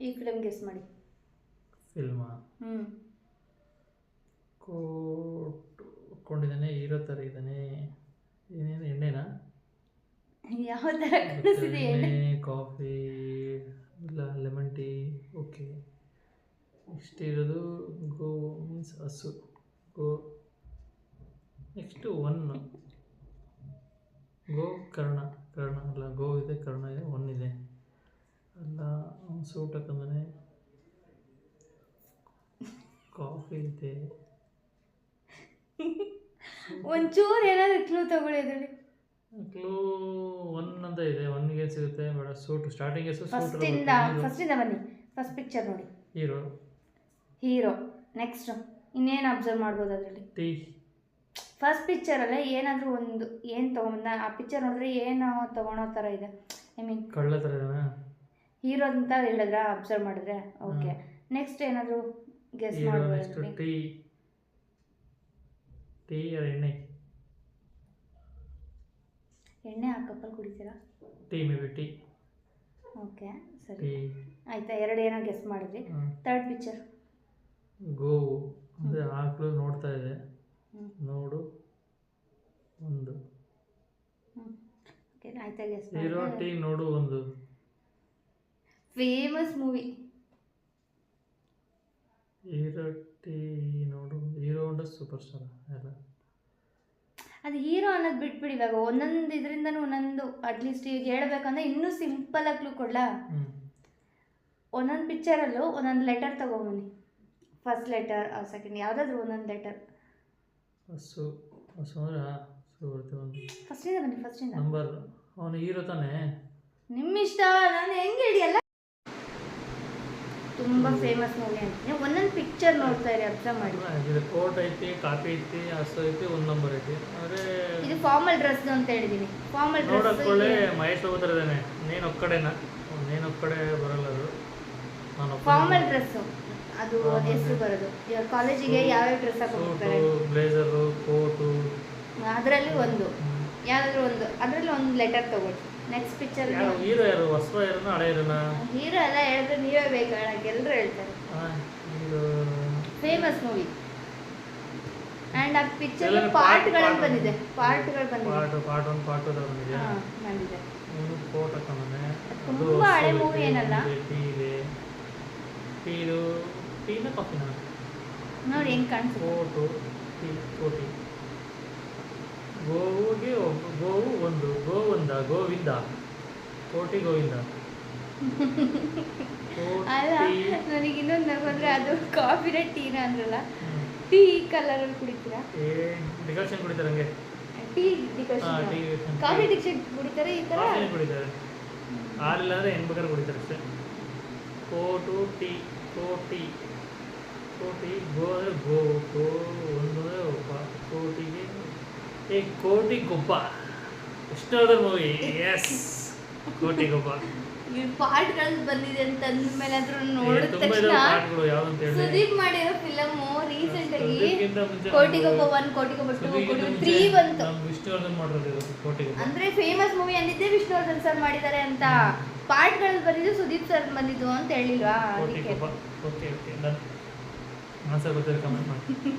ಈ film guess ಮಾಡಿ. Film ಹ್ಞೂ ಕೋಟ್ ಹಾಕ್ಕೊಂಡಿದ್ದಾನೆ ಹೀರೋ ಥರ ಇದ್ದಾನೆ. ಏನೇನು ಎಣ್ಣೆನಾ? ಯಾವ ಥರ ಕಾಣಿಸ್ತಿದೆ ಎಣ್ಣೆ? ಕಾಫಿ ಇಲ್ಲ ಲೆಮನ್ ಟೀ ಓಕೆ ಇಷ್ಟಿರೋದು ಗೋ ಮೀನ್ಸ್ ಹಸು. ಗೋ ನೆಕ್ಸ್ಟು ಒನ್ ಗೋ ಕರ್ಣ. ಕರ್ಣ ಅಲ್ಲ ಗೋ ಇದೆ ಕರ್ಣ ಇದೆ ಒನ್ ಇದೆ. ಸೂಟ್ ಮನೆ ಕಾಫಿ ಇದೆ ಒಂಚೂರು ಏನಾದ್ರು ಕ್ಲೂ ತಗೊಳ್ಳಿ ಅದರಲ್ಲಿ. ಕ್ಲೂ ಒನ್ ಅಂತ ಇದೆ ಒನ್ಗೆ ಸಿಗುತ್ತೆ ಬೇಡ ಸೂಟ್ ಸ್ಟಾರ್ಟಿಂಗ್ ಸೂಟ್ ಫಸ್ಟಿಂದ ಫಸ್ಟಿಂದ ಬನ್ನಿ ಫಸ್ಟ್ ಪಿಕ್ಚರ್ ನೋಡಿ. ಹೀರೋ. ಹೀರೋ ನೆಕ್ಸ್ಟ್ ಇನ್ನೇನು ಅಬ್ಸರ್ವ್ ಮಾಡ್ಬೋದು ಅದರಲ್ಲಿ? ಟೀ. ಫಸ್ಟ್ ಪಿಕ್ಚರಲ್ಲೇ ಏನಾದರೂ ಒಂದು ಏನು ತೊಗೊಂಬಂದ ಆ ಪಿಕ್ಚರ್ ನೋಡಿದ್ರೆ ಏನು ತೊಗೊಳೋ ಥರ ಇದೆ. ಐ ಮೀನ್ ಕಳ್ಳ ಥರ ಇದೆನಾ ಹೀರೋ ಅಂತ ಹೇಳಿದ್ರ ಅಬ್ಸರ್ವ್ ಮಾಡಿದ್ರೆ ಓಕೆ ನೆಕ್ಸ್ಟ್ ಏನಾದರೂ guess hero next? Tea tea ಎಣ್ಣೆ. ಎಣ್ಣೆ ಆ ಕಪ್ಪಲ್ಲಿ ಕುಡಿತೀರಾ? Tea may be tea. Okay ಸರಿ. ಟೀ. ಆಯ್ತಾ ಎರಡು ಏನೋ ಗೆಸ್ ಮಾಡಿದ್ರಿ. ತರ್ಡ್ ಪಿಕ್ಚರ್ ಗೋವು ಅಂದರೆ ಆಕಳು ನೋಡ್ತಾ ಇದೆ. ನೋಡು. ಒಂದು. ಓಕೆ ಆಯ್ತಾ ಗೆಸ್ ಹೀರೋ ಟೀ ನೋಡು ಒಂದು. ಫೇಮಸ್ ಮೂವಿ ಹೀರೋ ಟೀ ನೋಡು. ಹೀರೋ ಹೊಂಡ ಸೂಪರ್ ಸ್ಟಾರ್ ಎಲ್ಲ ಅದು ಹೀರೋ ಅನ್ನೋದು ಬಿಟ್ಬಿಡಿ ಇವಾಗ. ಒಂದೊಂದು ಇದರಿಂದನೂ ಒಂದೊಂದು ಅಟ್ಲೀಸ್ಟ್ ಈಗ ಹೇಳ್ಬೇಕಂದ್ರೆ ಇನ್ನೂ ಸಿಂಪಲ್ ಆಗಿ ಕೊಡ್ಲಾ? ಒಂದೊಂದು ಪಿಕ್ಚರಲ್ಲೂ ಒಂದೊಂದು ಲೆಟರ್ ತಗೊಂಬನ್ನಿ ಫಸ್ಟ್ ಲೆಟರ್ ಸೆಕೆಂಡ್ ಯಾವುದಾದ್ರೂ ಒಂದೊಂದು ಲೆಟರ್ ಹಸು ಹಸು ಅಂದರೆ ಹಸು ಬರುತ್ತೆ ಒಂದು. ಫಸ್ಟಿಂದ ಬನ್ನಿ ಫಸ್ಟಿಂದ ನಂಬರ್ ಅವನು ಹೀರೋ ತಾನೇ? ನಿಮ್ಮ ಇಷ್ಟ ನಾನು ಹೆಂಗೆ ಹಿಡಿಯಲ್ಲ ತುಂಬ ಫೇಮಸ್ ಮೂವಿ ಅಂತ ನೀವು ಒಂದೊಂದು ಪಿಕ್ಚರ್ ನೋಡ್ತಾ ಇರಿ ಅಬ್ಸರ್ವ್ ಮಾಡಿ. ಇದು ಕೋಟ್ ಐತಿ ಕಾಫಿ ಐತಿ ಹಸು ಐತಿ ಒಂದು ನಂಬರ್ ಐತಿ. ಆದರೆ ಇದು ಫಾರ್ಮಲ್ ಡ್ರೆಸ್ ಅಂತ ಹೇಳಿದೀನಿ. ಫಾರ್ಮಲ್ ನೋಡಕ್ಕೊಳ್ಳೆ ಡ್ರೆಸ್ ಮಹೇಶ್ ಬಾಬು ಥರ ಇದ್ದಾನೆ. ನೀನು ಒಕ್ಕಡೆನ? ನೀನು ಒಕ್ಕಡೆ ಬರಲ್ಲ ಅದು. ನಾನು ಫಾರ್ಮಲ್ ಡ್ರೆಸ್ ಅದು ಹೆಸರು ಬರೋದು. ಇವಾಗ ಕಾಲೇಜಿಗೆ ಯಾವ್ಯಾವ ಡ್ರೆಸ್ ಹಾಕೊಂಡು ಬ್ಲೇಜರ್ ಬ್ಲೇಸರು ಕೋಟು. ಅದರಲ್ಲಿ ಒಂದು. ಯಾವ್ದಾದ್ರು ಒಂದು ಅದ್ರಲ್ಲಿ ಒಂದು ಲೆಟರ್ ತಗೊಳ್ಳಿ. ನೆಕ್ಸ್ಟ್ ಪಿಕ್ಚರ್ ಹೀರೋ ಯಾರು ಹೊಸ ಇರೋನ ಹಳೆ ಇರೋನ ಹೀರೋ ಎಲ್ಲ ಹೇಳಿದ್ರೆ ನೀವೇ ಬೇಕು? ಹೇಳಕ್ಕೆ ಎಲ್ಲರೂ ಹೇಳ್ತಾರೆ. ಫೇಮಸ್ ಮೂವಿ ಆ್ಯಂಡ್ ಆ ಪಿಕ್ಚರ್ ಪಾರ್ಟ್ಗಳಲ್ಲಿ ಬಂದಿದೆ. ಪಾರ್ಟ್ಗಳು ಬಂದಿದೆ. Part part one part two ಬಂದಿದೆಯಾ? ಹಾಂ ಬಂದಿದೆ. ಫೋಟೋ ಹಾಕೊಂಡಾನೆ ತುಂಬಾ ಹಳೆ ಮೂವಿ ಏನಲ್ಲ? ಟೀ ಇದೆ ಟೀ ಇದು ಟೀನ ಕಾಫಿನ ನೋಡಿ ಹೆಂಗೆ ಕಾಣಿಸುತ್ತೆ. ಫೋಟೋ ಟೀ ಕೋಟಿ ಗೋವಿಗೆ ಒಬ್ಬ ಗೋವು ಒಂದು ಗೋವಂದ ಗೋವಿಂದ ಕೋಟಿ ಗೋವಿಂದ. ಅಲ್ಲ ನನಗೆ ಇನ್ನೊಂದು ಅಂದ್ರೆ ಅದು ಕಾಫಿನ ಟೀನ ಅಂದ್ರಲ್ಲ? ಟೀ ಕಲರ್ ಅಲ್ಲಿ ಕುಡಿತೀರಾ? ಏ ಡಿಕಾಷನ್ ಕುಡಿತಾರೆ ಹಂಗೆ. ಟೀ ಟೀ ಕಾಫಿ ಡಿಕ್ಷನ್ ಕುಡಿತಾರೆ ಈ ತರ? ಕುಡಿತಾರೆ. ಹಾಲಿಲ್ಲ ಅಂದ್ರೆ ಹೆಣ್ಣು ಬೇಕಾದ್ರೆ ಕುಡಿತಾರೆ ಅಷ್ಟೇ. ಕೋಟು ಟೀ ಕೋಟಿ. ಕೋಟಿ ಗೋ ಅಂದರೆ ಗೋ ಗೋ ಒಂದು ಅಂದರೆ ಒಬ್ಬ. ಕೋಟಿಗೆ ಏ ಕೋಟಿ ಗೊಬ್ಬ ಎಷ್ಟು ಮೂವಿ ಎಸ್ ಕೋಟಿ ಗೊಬ್ಬ ಈ ಪಾಟ್ಗಳು ಬಂದಿದೆ ಅಂತ ಅಂದ್ಮೇಲೆ ಆದ್ರೂ ಏ, ನೋಡಿದ ತಕ್ಷಣ ಸುದೀಪ್ ಮಾಡಿರೋ ಫಿಲಮ್ ರೀಸೆಂಟ್ ಆಗಿ Kotigobba one Kotigobba two Koti three ಬಂತು. ವಿಷ್ಣುವರ್ಧನ್ ಅಂದ್ರೆ ಫೇಮಸ್ ಮೂವಿ ಅಂದಿದ್ದೆ ವಿಷ್ಣುವರ್ಧನ್ ಸರ್ ಮಾಡಿದ್ದಾರೆ ಅಂತ. ಪಾಟ್ಗಳು ಬಂದಿದ್ದು ಸುದೀಪ್ ಸರ್ ಬಂದಿದ್ದು ಅಂತ ಹೇಳಿಲ್ವಾ ಅದಕ್ಕೆ? ಓಕೆ ಓಕೆ ಡನ್ ಆನ್ಸರ್ ಗೊತ್ತಿದ್ರೆ ಕಮೆಂಟ್ ಮಾಡಿ